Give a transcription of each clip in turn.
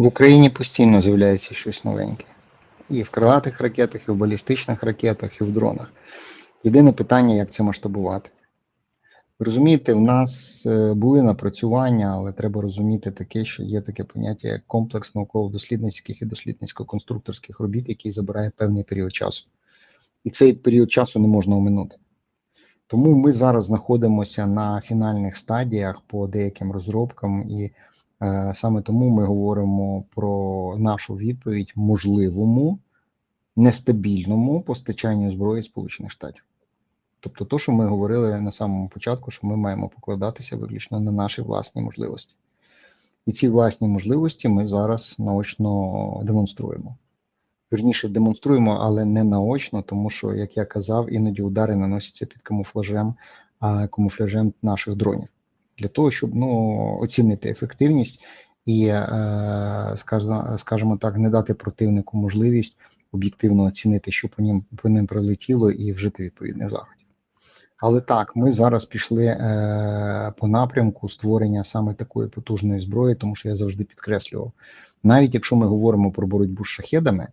В Україні постійно з'являється щось новеньке. І в крилатих ракетах, і в балістичних ракетах, і в дронах. Єдине питання, як це масштабувати. Розумієте, в нас е, були напрацювання, але треба розуміти таке, що є таке поняття як комплекс науково-дослідницьких і дослідницько-конструкторських робіт, який забирає певний період часу. І цей період часу не можна оминути. Тому ми зараз знаходимося на фінальних стадіях по деяким розробкам, і саме тому ми говоримо про нашу відповідь можливому нестабільному постачанню зброї Сполучених Штатів. Тобто, то, що ми говорили на самому початку, що ми маємо покладатися виключно на наші власні можливості. І ці власні можливості ми зараз наочно демонструємо. Вірніше демонструємо, але не наочно, тому що, як я казав, іноді удари наносяться під камуфлажем, а камуфляжем наших дронів для того, щоб ну, оцінити ефективність і, е, скажімо, так, не дати противнику можливість об'єктивно оцінити, що по ним по ним прилетіло, і вжити відповідних заходів. Але так, ми зараз пішли е, по напрямку створення саме такої потужної зброї, тому що я завжди підкреслював, навіть якщо ми говоримо про боротьбу з шахедами,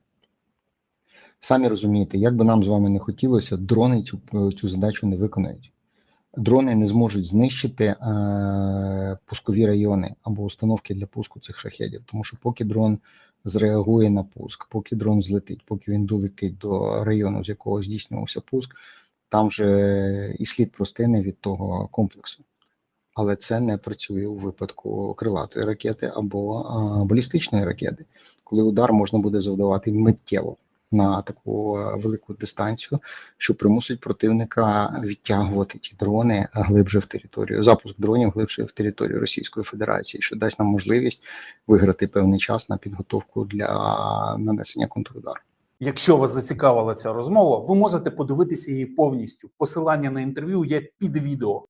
самі розумієте, як би нам з вами не хотілося, дрони цю, цю задачу не виконають. Дрони не зможуть знищити е, пускові райони або установки для пуску цих шахедів, тому що поки дрон зреагує на пуск, поки дрон злетить, поки він долетить до району, з якого здійснювався пуск, там же і слід простине від того комплексу. Але це не працює у випадку крилатої ракети або а, балістичної ракети, коли удар можна буде завдавати миттєво на таку е, велику дистанцію, що примусить противника відтягувати ті дрони глибше в територію, запуск дронів глибше в територію Російської Федерації, що дасть нам можливість виграти певний час на підготовку для нанесення контрудару. Якщо вас зацікавила ця розмова, ви можете подивитися її повністю. Посилання на інтерв'ю є під відео.